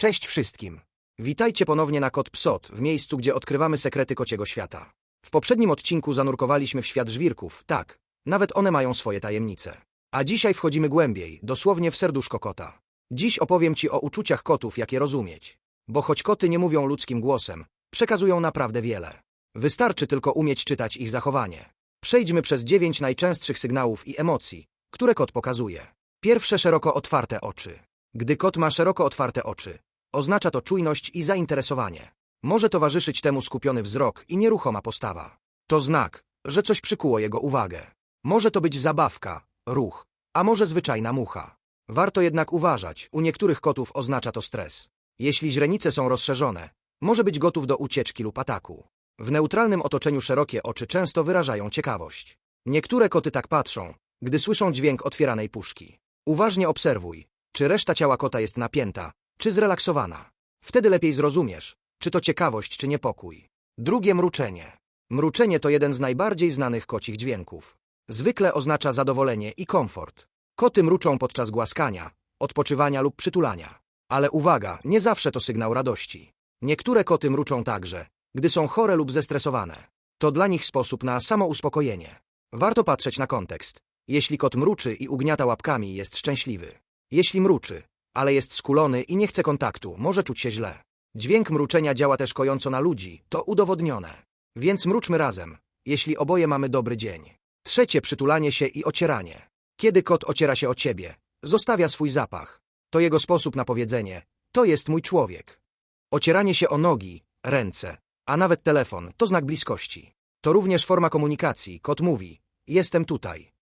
Cześć wszystkim. Witajcie ponownie na Kot Psot, w miejscu, gdzie odkrywamy sekrety kociego świata. W poprzednim odcinku zanurkowaliśmy w świat żwirków, tak, nawet one mają swoje tajemnice. A dzisiaj wchodzimy głębiej, dosłownie w serduszko kota. Dziś opowiem Ci o uczuciach kotów, jakie rozumieć. Bo choć koty nie mówią ludzkim głosem, przekazują naprawdę wiele. Wystarczy tylko umieć czytać ich zachowanie. Przejdźmy przez dziewięć najczęstszych sygnałów i emocji, które kot pokazuje. Pierwsze szeroko otwarte oczy. Gdy kot ma szeroko otwarte oczy, oznacza to czujność i zainteresowanie. Może towarzyszyć temu skupiony wzrok i nieruchoma postawa. To znak, że coś przykuło jego uwagę. Może to być zabawka, ruch, a może zwyczajna mucha. Warto jednak uważać, u niektórych kotów oznacza to stres. Jeśli źrenice są rozszerzone, może być gotów do ucieczki lub ataku. W neutralnym otoczeniu szerokie oczy często wyrażają ciekawość. Niektóre koty tak patrzą, gdy słyszą dźwięk otwieranej puszki. Uważnie obserwuj, czy reszta ciała kota jest napięta, czy zrelaksowana. Wtedy lepiej zrozumiesz, czy to ciekawość, czy niepokój. Drugie mruczenie. Mruczenie to jeden z najbardziej znanych kocich dźwięków. Zwykle oznacza zadowolenie i komfort. Koty mruczą podczas głaskania, odpoczywania lub przytulania. Ale uwaga, nie zawsze to sygnał radości. Niektóre koty mruczą także, gdy są chore lub zestresowane. To dla nich sposób na samouspokojenie. Warto patrzeć na kontekst. Jeśli kot mruczy i ugniata łapkami, jest szczęśliwy. Jeśli mruczy, ale jest skulony i nie chce kontaktu, może czuć się źle. Dźwięk mruczenia działa też kojąco na ludzi, to udowodnione. Więc mruczmy razem, jeśli oboje mamy dobry dzień. Trzecie przytulanie się i ocieranie. Kiedy kot ociera się o ciebie, zostawia swój zapach. To jego sposób na powiedzenie, to jest mój człowiek. Ocieranie się o nogi, ręce, a nawet telefon to znak bliskości. To również forma komunikacji, kot mówi, jestem tutaj.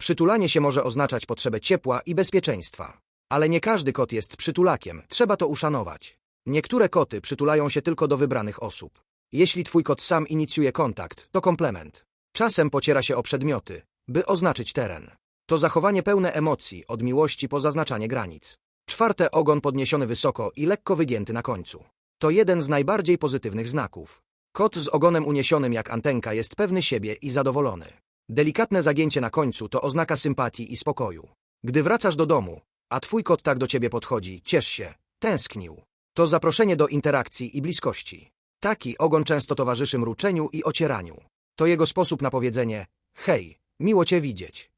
Przytulanie się może oznaczać potrzebę ciepła i bezpieczeństwa. Ale nie każdy kot jest przytulakiem, trzeba to uszanować. Niektóre koty przytulają się tylko do wybranych osób. Jeśli twój kot sam inicjuje kontakt, to komplement. Czasem pociera się o przedmioty, by oznaczyć teren. To zachowanie pełne emocji, od miłości po zaznaczanie granic. Czwarte ogon podniesiony wysoko i lekko wygięty na końcu. To jeden z najbardziej pozytywnych znaków. Kot z ogonem uniesionym jak antenka jest pewny siebie i zadowolony. Delikatne zagięcie na końcu to oznaka sympatii i spokoju. Gdy wracasz do domu, a twój kot tak do ciebie podchodzi, ciesz się, tęsknił. To zaproszenie do interakcji i bliskości. Taki ogon często towarzyszy mruczeniu i ocieraniu. To jego sposób na powiedzenie: hej, miło cię widzieć.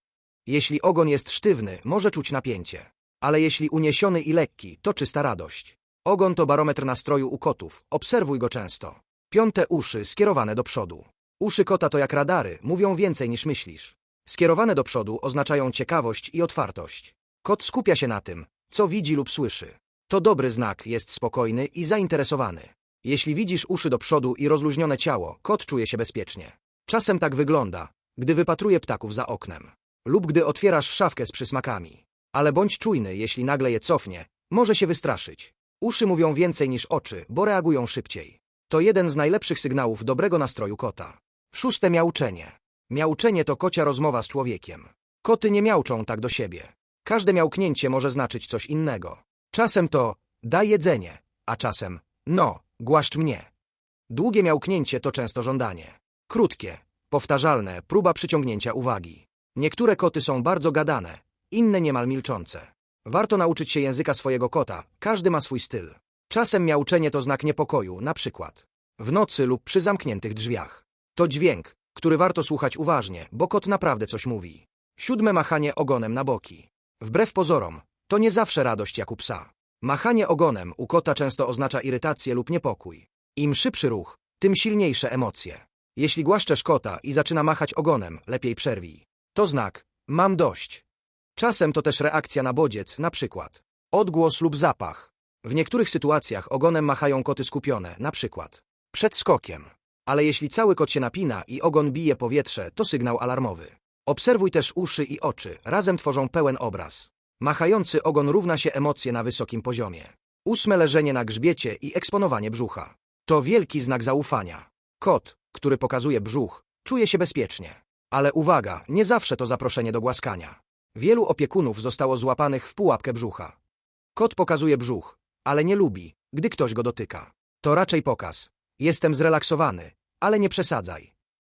Jeśli ogon jest sztywny, może czuć napięcie. Ale jeśli uniesiony i lekki, to czysta radość. Ogon to barometr nastroju u kotów, obserwuj go często. Piąte uszy skierowane do przodu. Uszy kota to jak radary, mówią więcej niż myślisz. Skierowane do przodu oznaczają ciekawość i otwartość. Kot skupia się na tym, co widzi lub słyszy. To dobry znak, jest spokojny i zainteresowany. Jeśli widzisz uszy do przodu i rozluźnione ciało, kot czuje się bezpiecznie. Czasem tak wygląda, gdy wypatruje ptaków za oknem. Lub gdy otwierasz szafkę z przysmakami. Ale bądź czujny, jeśli nagle je cofnie, może się wystraszyć. Uszy mówią więcej niż oczy, bo reagują szybciej. To jeden z najlepszych sygnałów dobrego nastroju kota. Szóste miauczenie. Miauczenie to kocia rozmowa z człowiekiem. Koty nie miauczą tak do siebie. Każde miałknięcie może znaczyć coś innego. Czasem to daj jedzenie, a czasem no, głaszcz mnie. Długie miałknięcie to często żądanie. Krótkie, powtarzalne, próba przyciągnięcia uwagi. Niektóre koty są bardzo gadane, inne niemal milczące. Warto nauczyć się języka swojego kota, każdy ma swój styl. Czasem miauczenie to znak niepokoju, na przykład w nocy lub przy zamkniętych drzwiach. To dźwięk, który warto słuchać uważnie, bo kot naprawdę coś mówi. Siódme machanie ogonem na boki. Wbrew pozorom, to nie zawsze radość jak u psa. Machanie ogonem u kota często oznacza irytację lub niepokój. Im szybszy ruch, tym silniejsze emocje. Jeśli głaszczesz kota i zaczyna machać ogonem, lepiej przerwij. To znak, mam dość. Czasem to też reakcja na bodziec, na przykład odgłos lub zapach. W niektórych sytuacjach ogonem machają koty skupione, na przykład przed skokiem. Ale jeśli cały kot się napina i ogon bije powietrze, to sygnał alarmowy. Obserwuj też uszy i oczy, razem tworzą pełen obraz. Machający ogon równa się emocje na wysokim poziomie. Ósme leżenie na grzbiecie i eksponowanie brzucha. To wielki znak zaufania. Kot, który pokazuje brzuch, czuje się bezpiecznie. Ale uwaga, nie zawsze to zaproszenie do głaskania. Wielu opiekunów zostało złapanych w pułapkę brzucha. Kot pokazuje brzuch, ale nie lubi, gdy ktoś go dotyka. To raczej pokaz. Jestem zrelaksowany, ale nie przesadzaj.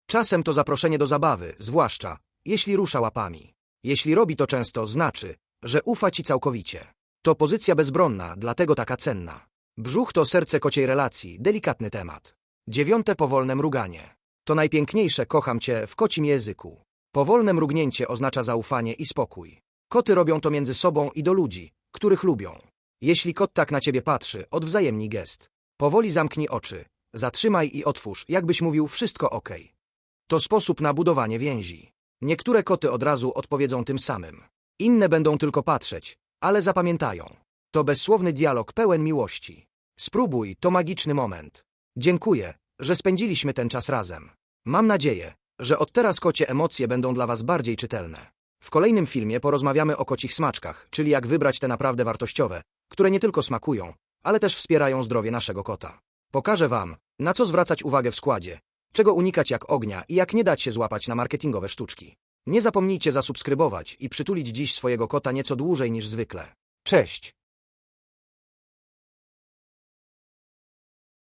Czasem to zaproszenie do zabawy, zwłaszcza jeśli rusza łapami. Jeśli robi to często, znaczy, że ufa ci całkowicie. To pozycja bezbronna, dlatego taka cenna. Brzuch to serce kociej relacji, delikatny temat. Dziewiąte powolne mruganie. To najpiękniejsze kocham cię w kocim języku. Powolne mrugnięcie oznacza zaufanie i spokój. Koty robią to między sobą i do ludzi, których lubią. Jeśli kot tak na ciebie patrzy, odwzajemnij gest. Powoli zamknij oczy, zatrzymaj i otwórz, jakbyś mówił wszystko ok. To sposób na budowanie więzi. Niektóre koty od razu odpowiedzą tym samym. Inne będą tylko patrzeć, ale zapamiętają. To bezsłowny dialog pełen miłości. Spróbuj, to magiczny moment. Dziękuję, że spędziliśmy ten czas razem. Mam nadzieję, że od teraz kocie emocje będą dla Was bardziej czytelne. W kolejnym filmie porozmawiamy o kocich smaczkach, czyli jak wybrać te naprawdę wartościowe, które nie tylko smakują, ale też wspierają zdrowie naszego kota. Pokażę Wam, na co zwracać uwagę w składzie, czego unikać jak ognia i jak nie dać się złapać na marketingowe sztuczki. Nie zapomnijcie zasubskrybować i przytulić dziś swojego kota nieco dłużej niż zwykle. Cześć!